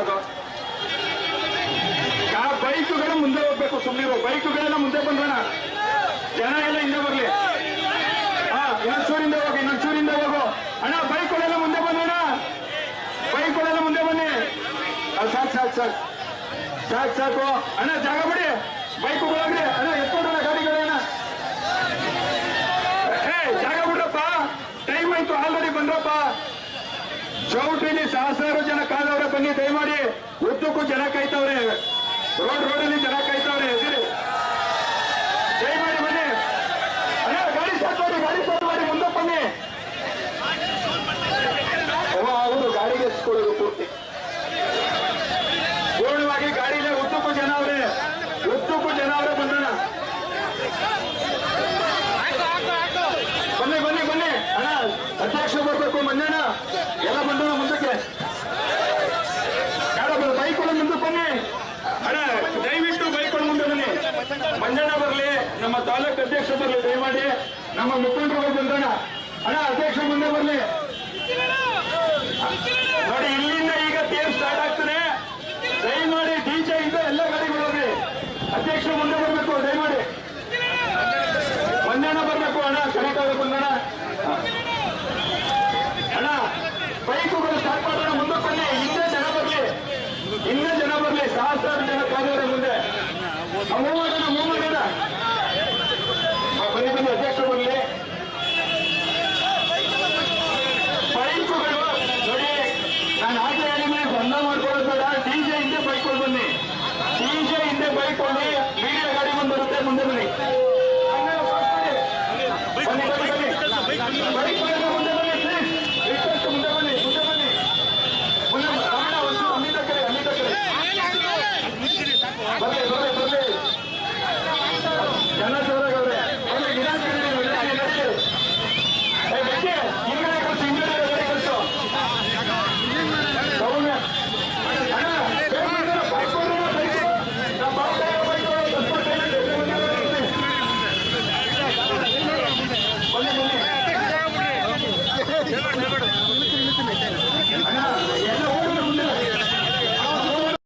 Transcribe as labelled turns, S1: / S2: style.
S1: ಅದು ಆ ಬೈಕುಗಳು ಮುಂದೆ ಹೋಗ್ಬೇಕು ಸುಮ್ಮನೆ ಬೈಕ್ಗಳೆಲ್ಲ ಮುಂದೆ ಬಂದ್ರಣ? ಜನ ಎಲ್ಲ ಹಿಂದೆ ಬರ್ಲಿ. ಹಾ, ಇನ್ನೊಂಚೂರಿಂದ ಹೋಗಿ, ಇನ್ನೊಂಚೂರಿಂದ ಹೋಗು. ಅಣ್ಣ, ಬೈಕ್ಗಳೆಲ್ಲ ಮುಂದೆ ಬಂದ್ರಣ ಬೈಕ್ಗಳೆಲ್ಲ ಮುಂದೆ ಬನ್ನಿ. ಸಾಕು ಸಾಕು ಸಾಕು. ಸಾಕು ಸಾಕು. ಅಣ್ಣ, ಜಾಗ ಬಿಡಿ. ಬೈಕುಗಳಾಗ್ರಿ ಅಣ್ಣ, ಎತ್ಕೊಂಡ್ರಣ ಗಾಡಿಗಳನ್ನ? ಏ, ಜಾಗ ಬಿಡ್ರಪ್ಪ. ಟೈಮ್ ಆಯ್ತು, ಆಲ್ರೆಡಿ ಬಂದ್ರಪ್ಪ. ಚೌಟ್ರಿಲಿ ಸಹಸ್ರಾರು ಜನ ಬನ್ನಿ ದಯಮಾಡಿ ಉದ್ದಕ್ಕೂ ಜನ ಕಾಯ್ತಾವ್ರೆ. ರೋಡ್ ರೋಡಲ್ಲಿ ಜನ ಕಾಯ್ತವ್ರೆ ಎದಿರಿ ದಯಮಾಡಿ ಬನ್ನಿ ಅಣ್ಣ ಗಾಡಿ ಸ್ಟಾರ್ಟ್ ಮಾಡಿ ಗಾಡಿ ಸ್ಟಾರ್ಟ್ ಮಾಡಿ ಮುಂದೆ ಬನ್ನಿ ಓ, ಹೌದು ಗಾಡಿಗೆ ಎತ್ಕೊಳ್ಳೋದು ಪೂರ್ತಿ ಪೂರ್ಣವಾಗಿ ಗಾಡಿಲೇ ಉದ್ದಕ್ಕೂ ಜನ ಅವ್ರೆ ಉದ್ದಕ್ಕೂ ಜನ ಅವ್ರೆ ಬಂದಣ ಬನ್ನಿ ಬನ್ನಿ ಬನ್ನಿ ಅಣ್ಣ ಅಧ್ಯಕ್ಷ ಬರ್ಬೇಕು ಮಂಜಣ್ಣ ಎಲ್ಲ ಬಂದಣ ಮುಂದಕ್ಕೆ ಯಾರೊಬ್ಬರು ಬೈಕ್ಗಳು ಮುಂದಕ್ಕೆ ಬನ್ನಿ ಅಣ್ಣ ದಯವಿಟ್ಟು ಬೈಕ್ಗಳು ಮುಂದೆ ಬನ್ನಿ ಮಂಜಣ್ಣ ಬರ್ಲಿ ನಮ್ಮ ತಾಲೂಕು ಅಧ್ಯಕ್ಷ ಬರ್ಲಿ, ದಯಮಾಡಿ. ನಮ್ಮ ಮುಖಂಡರು ಬಂದಣ ಅಣ್ಣ, ಅಧ್ಯಕ್ಷ ಮುಂದೆ ಬರಲಿ. ನೋಡಿ, ಇಲ್ಲಿಂದ ಈಗ ತೇರು ಸ್ಟಾರ್ಟ್ ಆಗ್ತದೆ. ದಯಮಾಡಿ ಡಿಜೆ ಇಂದ ಎಲ್ಲ ಗಾಡಿಗಳು ಬರೋದ್ರಿ ಅಧ್ಯಕ್ಷ ಮುಂದೆ